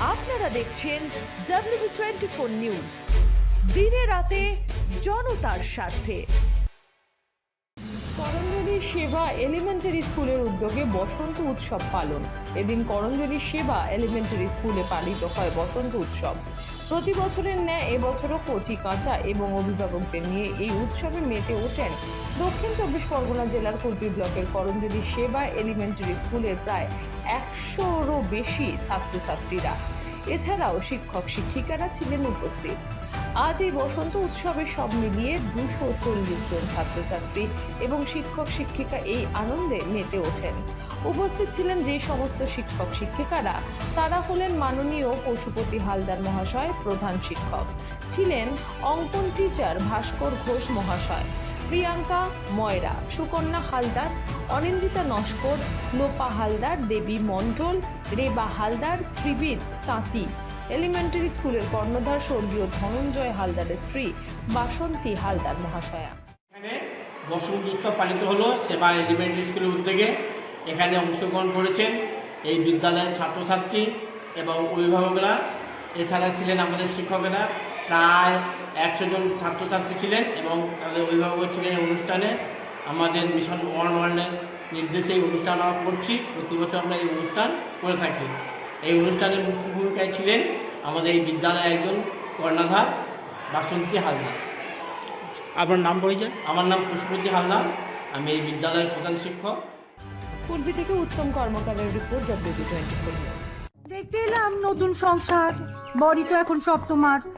আপনারা দেখছেন W twenty four news দিনে রাতে জনতার স্বার্থে। করঞ্জলি সেবা এলিমেন্টারি স্কুলের উদ্যোগে বসন্ত উৎসব পালন। এদিন করঞ্জলি সেবা এলিমেন্টারি স্কুলে পালিত হয় বসন্ত উৎসব। প্রতি বছরের ন্যায় এবছরও কচি কাঁচা এবং অভিভাবকদের নিয়ে এই উৎসবে মেতে ওঠেন দক্ষিণ চব্বিশ পরগনা জেলার কুলপি ব্লকের করঞ্জলি সেবা এলিমেন্টারি স্কুলের প্রায় একশোরও বেশি ছাত্রছাত্রীরা। এছাড়াও শিক্ষক, শিক্ষিকারা ছিলেন উপস্থিত। আজ এই বসন্ত উৎসবে সব মিলিয়ে দুশো চল্লিশ জন ছাত্রছাত্রী এবং শিক্ষক, শিক্ষিকা এই আনন্দে মেতে ওঠেন। উপস্থিত ছিলেন যে সমস্ত শিক্ষক, শিক্ষিকারা, তারা হলেন মাননীয় পশুপতি হালদার মহাশয়, প্রধান শিক্ষক। ছিলেন অঙ্কন টিচার ভাস্কর ঘোষ মহাশয়। প্রিয়াঙ্কা, ময়রা, সুকন্যা হালদার, অনিন্দিতা নস্কর, লোপা হালদার, দেবী মণ্ডল, রেবা হালদার, ত্রিবিদ তাঁতি। এলিমেন্টারি স্কুলের কর্ণধার স্বর্গীয় ধনঞ্জয় হালদারের স্ত্রী বাসন্তী হালদার মহাশয়া। এখানে বসন্ত উৎসব পালিত হলো, সেবা এলিমেন্টারি স্কুলের উদ্যোগে এখানে অংশগ্রহণ করেছেন এই বিদ্যালয়ের ছাত্রছাত্রী এবং অভিভাবকরা। এছাড়া ছিলেন আমাদের শিক্ষকেরা প্রায় একশো জন ছাত্রছাত্রী ছিলেন এবং তাদের অভিভাবক ছিলেন এই অনুষ্ঠানে। আমাদের মিশন ওয়ান ওয়ার্ল্ডের নির্দেশে এই অনুষ্ঠান আমরা করছি। প্রতি বছর আমরা এই অনুষ্ঠান করে থাকি। এই অনুষ্ঠানের মুখ্য ভূমিকায় ছিলেন আমাদের এই বিদ্যালয়ের একজন কর্ণাধার বাসন্তী হালদার। আপনার নাম পরিচয়? আমার নাম পুষ্পতি হালদার। আমি এই বিদ্যালয়ের প্রধান শিক্ষক। কুলপি থেকে উত্তম কর্মকারের রিপোর্ট ডব্লিউবি টোয়েন্টি দেখতে এলাম নতুন সংসার। বড়ি তো এখন সব তোমার